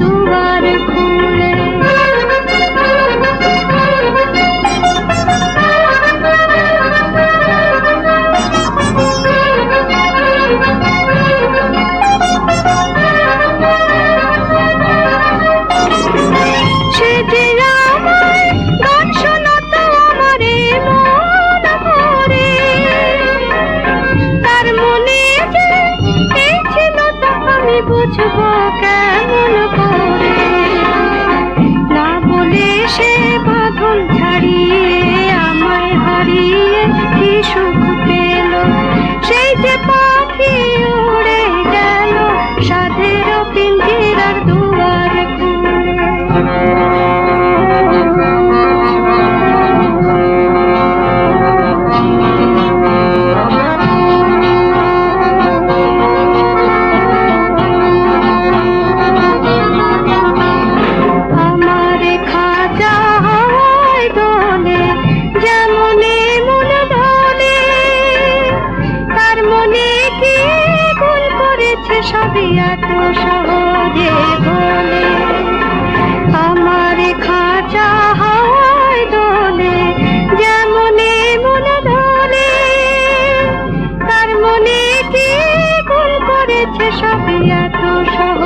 দুয়ার সবই এত সহজে বলে। আমার খাঁচা হয় দোলে, যেমনে মনে দোলে তার মনে কি গুণ করেছে সবই এত সহজ